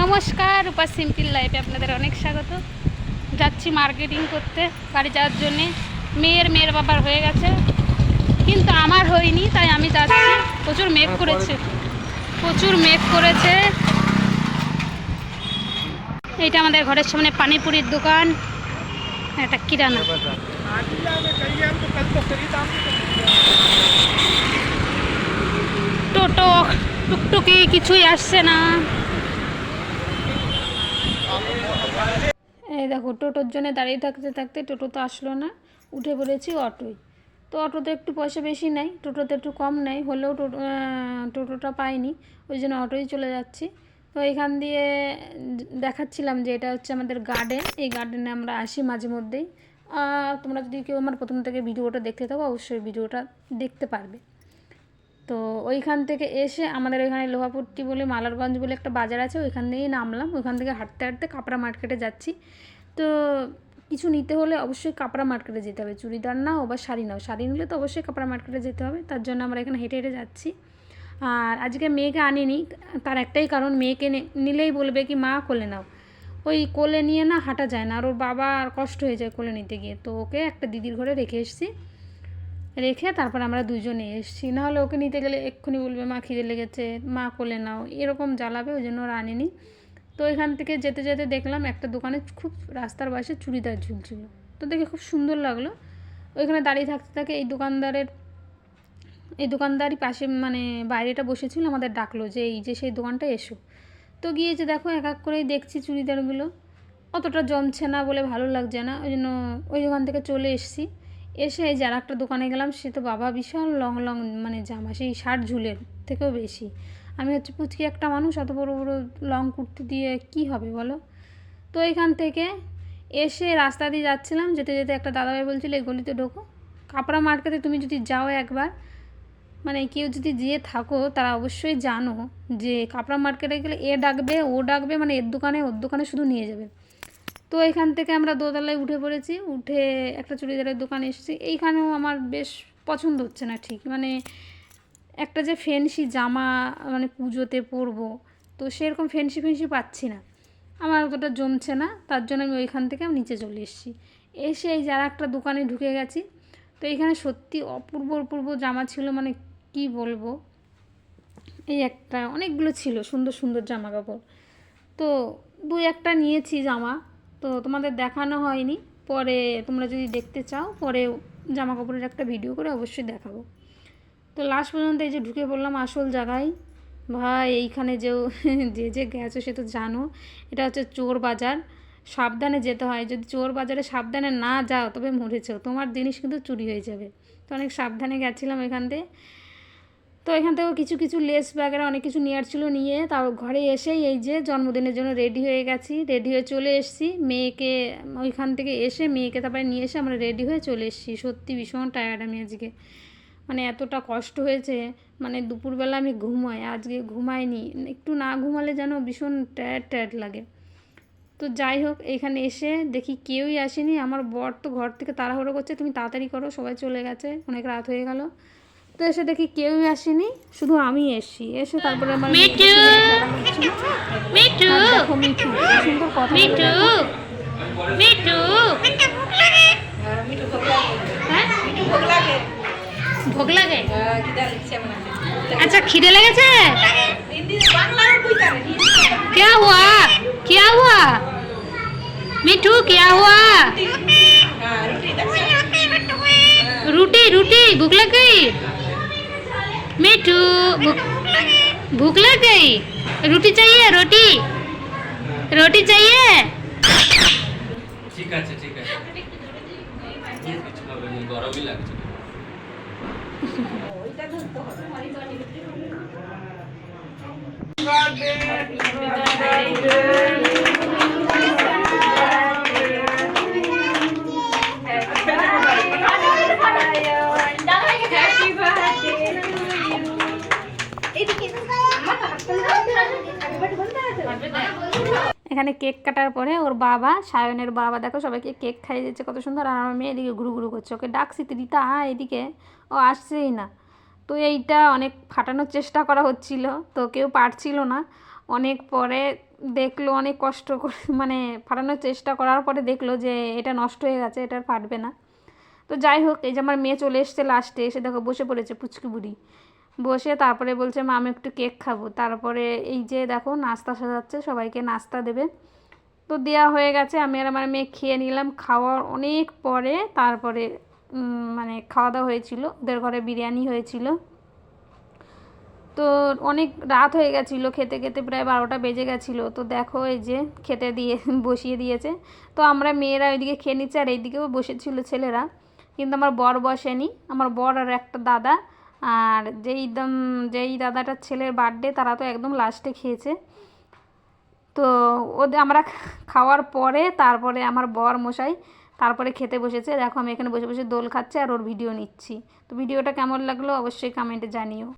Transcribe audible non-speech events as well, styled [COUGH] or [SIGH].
নমস্কার রূপা সিম্পল লাইফে আপনাদের অনেক স্বাগত। যাচ্ছি মার্কেটিং করতে বাড়ি যাওয়ার জন্যে। মেয়ের মেয়ের বাবার হয়ে গেছে কিন্তু আমার হয়নি তাই আমি যাচ্ছি। প্রচুর মেঘ করেছে। প্রচুর মেঘ করেছে। এইটা আমাদের ঘরের সামনে পানিপুরির দোকান। একটা কিরানা। টোটো টুকটুকি কিছুই আসছে না। এই দেখো, টোটোর জন্য দাঁড়িয়ে থাকতে থাকতে টোটো তো আসলো না, উঠে পড়েছি অটোয়। তো অটোতে একটু পয়সা বেশি নেয় টোটোতে একটু কম নেয় হলেও টোটো টোটোটা পাইনি, ওই জন্য অটোয় চলে যাচ্ছি। তো এখান দিয়ে দেখাচ্ছিলাম যে এটা হচ্ছে আমাদের গার্ডেন, এই গার্ডেনে আমরা আসি মাঝে মধ্যেই। তোমরা যদি কেউ আমার প্রথম থেকে ভিডিওটা দেখতে থাকো, অবশ্যই ভিডিওটা দেখতে পারবে। তো ওইখান থেকে এসে আমাদের ওইখানে লোহাপট্টি বলে, মালারগঞ্জ বলে একটা বাজার আছে, ওইখান থেকেই নামলাম। ওইখান থেকে হাঁটতে হাঁটতে কাপড়া মার্কেটে যাচ্ছি। তো কিছু নিতে হলে অবশ্যই কাপড়া মার্কেটে যেতে হবে। চুড়িদার নাও বা শাড়ি নাও। শাড়ি নিলে তো অবশ্যই কাপড়া মার্কেটে যেতে হবে। তার জন্য আমরা এখানে হেঁটে হেঁটে যাচ্ছি। আর আজকে মেয়েকে আনিনি। তার একটাই কারণ, মেয়েকে নিলেই বলবে কি, মা, কোলে নাও। ওই কোলে নিয়ে না হাঁটা যায় না। আর ওর বাবা আর কষ্ট হয়ে যায় কোলে নিতে গিয়ে। তো ওকে একটা দিদির ঘরে রেখে এসেছি। রেখে তারপর আমরা দুজনে এসেছি। নাহলে ওকে নিতে গেলে এক্ষুনি বলবে, মা খিদে লেগেছে, মা কোলে নাও। এরকম জ্বালাবে, ওই জন্য ওরা আনেনি। তো এখান থেকে যেতে যেতে দেখলাম একটা দোকানে খুব রাস্তার পাশে চুড়িদার ঝুলছিল। তো দেখে খুব সুন্দর লাগল। ওইখানে দাঁড়িয়ে থাকতে থাকে এই দোকানদারের, এই দোকানদারই পাশে মানে বাইরেটা বসেছিল, আমাদের ডাকলো যে, এই যে সেই দোকানটা, এসো। তো গিয়ে যে দেখো এক এক করেই দেখছি চুড়িদারগুলো। অতটা জমছে না বলে ভালো লাগছে না। ওই জন্য ওই দোকান থেকে চলে এসেছি। এসে এই যে আর একটা দোকানে গেলাম, সে তো বাবা বিশাল লং লং মানে জামা সেই ষাট ঝুলের থেকেও বেশি। আমি হচ্ছে পুচকি একটা মানুষ, অত বড় বড় লং কুর্তি দিয়ে কি হবে বলো? তো এখান থেকে এসে রাস্তা দিয়ে যাচ্ছিলাম, যেতে যেতে একটা দাদাভাই বলছিল, এই গলিতে ঢোকো। কাপড়া মার্কেটে তুমি যদি যাও একবার মানে কেউ যদি যেয়ে থাকো, তারা অবশ্যই জানো যে কাপড়া মার্কেটে গেলে এ ডাকবে, ও ডাকবে মানে এর দোকানে, ওর দোকানে শুধু নিয়ে যাবে। তো এখান থেকে আমরা দোতলায় উঠে পড়েছি, উঠে একটা চুড়িদারের দোকানে এসেছি। এইখানেও আমার বেশ পছন্দ হচ্ছে না ঠিক মানে একটা যে ফেন্সি জামা মানে পুজোতে পরবো, তো সেরকম ফেন্সি ফেন্সি পাচ্ছি না। আমার অতটা জমছে না, তার জন্য আমি ওইখান থেকে আমি নিচে চলে এসেছি। এসে এই যারা একটা দোকানে ঢুকে গেছি, তো এখানে সত্যি অপূর্ব অপূর্ব জামা ছিল মানে কি বলব? এই একটা, অনেকগুলো ছিল সুন্দর সুন্দর জামা কাপড় তো দু একটা নিয়েছি জামা তো তোমাদের দেখানো হয়নি। পরে তোমরা যদি দেখতে চাও, পরে জামা কাপড়ের একটা ভিডিও করে অবশ্যই দেখাবো। তো লাস্ট পর্যন্ত এই যে ঢুকে পড়লাম আসল জায়গায়। ভাই, এইখানে যে [LAUGHS] যে যে গেছো সে তো জানো। এটা হচ্ছে চোর বাজার। সাবধানে যেতে হয়। যদি চোর বাজারে সাবধানে না যাও, তবে মরেছো তোমার জিনিস কিন্তু চুরি হয়ে যাবে। তো অনেক সাবধানে গেছিলাম এখান থেকে তো এখান থেকেও কিছু কিছু লেস ব্যাগেরা অনেক কিছু নেওয়ার ছিল নিয়ে তাও ঘরে এসেই এই যে জন্মদিনের জন্য রেডি হয়ে গেছি রেডি হয়ে চলে এসেছি। মেয়েকে ওইখান থেকে এসে মেয়েকে তারপরে নিয়ে এসে আমরা রেডি হয়ে চলে এসেছি। সত্যি ভীষণ টায়ার্ড আমি আজকে। মানে এতটা কষ্ট হয়েছে মানে দুপুরবেলা আমি ঘুমাই, আজকে ঘুমাইনি। একটু না ঘুমালে যেন ভীষণ টায়ার্ড টায়ার্ড লাগে। তো যাই হোক, এখানে এসে দেখি কেউই আসেনি। আমার বর তো ঘর থেকে তাড়াহুড়ো করছে, তুমি তাড়াতাড়ি করো, সবাই চলে গেছে, অনেক রাত হয়ে গেল। তো এসে দেখি কেউই আসেনি শুধু আমি এসছি এসে তারপরে আমার মিঠু মিঠু আর দেখো মিঠু কি সুন্দর কথা বলে মিঠু মিঠু হ্যাঁ ভোগ লাগে আচ্ছা খিদে লেগেছে क्या हुआ क्या हुआ मिठू क्या हुआ रोटी रोटी भूख लग गई मिठू भूख भूख लग गई रोटी चाहिए रोटी रोटी चाहिए ঠিক আছে ঠিক আছে কিছু হবে না গরমই লাগছে এখানে কেক কাটার পরে ওর বাবা, সায়নের বাবা, দেখো সবাইকে কেক খাইয়ে দিচ্ছে, কত সুন্দর। আর আমার মেয়ে এদিকে ঘুরু ঘুরু করছে। ওকে ডাকছি রিতা আয় এদিকে। ও আসছেই না। তো এইটা অনেক ফাটানোর চেষ্টা করা হচ্ছিল। তো কেউ পারছিল না। অনেক পরে দেখল, অনেক কষ্ট করে মানে ফাটানোর চেষ্টা করার পরে দেখল যে এটা নষ্ট হয়ে গেছে, এটা আর ফাটবে না। তো যাই হোক, এই যে আমার মেয়ে চলে এসছে লাস্টে এসে দেখো বসে পড়েছে পুচকি বুড়ি বসে তারপরে বলছে, মা, আমি একটু কেক খাব। তারপরে এই যে দেখো, নাস্তা সাজাচ্ছে, সবাইকে নাস্তা দেবে। তো দেওয়া হয়ে গেছে, আমি আর আমার মেয়ে খেয়ে নিলাম। খাওয়ার অনেক পরে তারপরে মানে খাওয়া দাওয়া হয়েছিল, ওদের ঘরে বিরিয়ানি হয়েছিল। তো অনেক রাত হয়ে গেছিল, খেতে খেতে প্রায় বারোটা বেজে গেছিল। তো দেখো এই যে খেতে দিয়ে, [LAUGHS] বসিয়ে দিয়েছে। তো আমরা মেয়েরা ওইদিকে খেয়ে নিচ্ছে, আর এইদিকেও বসেছিল ছেলেরা। কিন্তু আমার বর বসেনি, আমার বর আর একটা দাদা। আর যেই দম, যেই দাদাটার ছেলের বার্থডে তারা তো একদম লাস্টে খেয়েছে। তো ওদের আমরা খাওয়ার পরে তারপরে আমার বর মশাই তারপরে খেতে বসেছে। দেখো আমি এখানে বসে বসে দোল খাচ্ছে আর ওর ভিডিও নিচ্ছি। তো ভিডিওটা কেমন লাগল অবশ্যই কমেন্টে জানিও।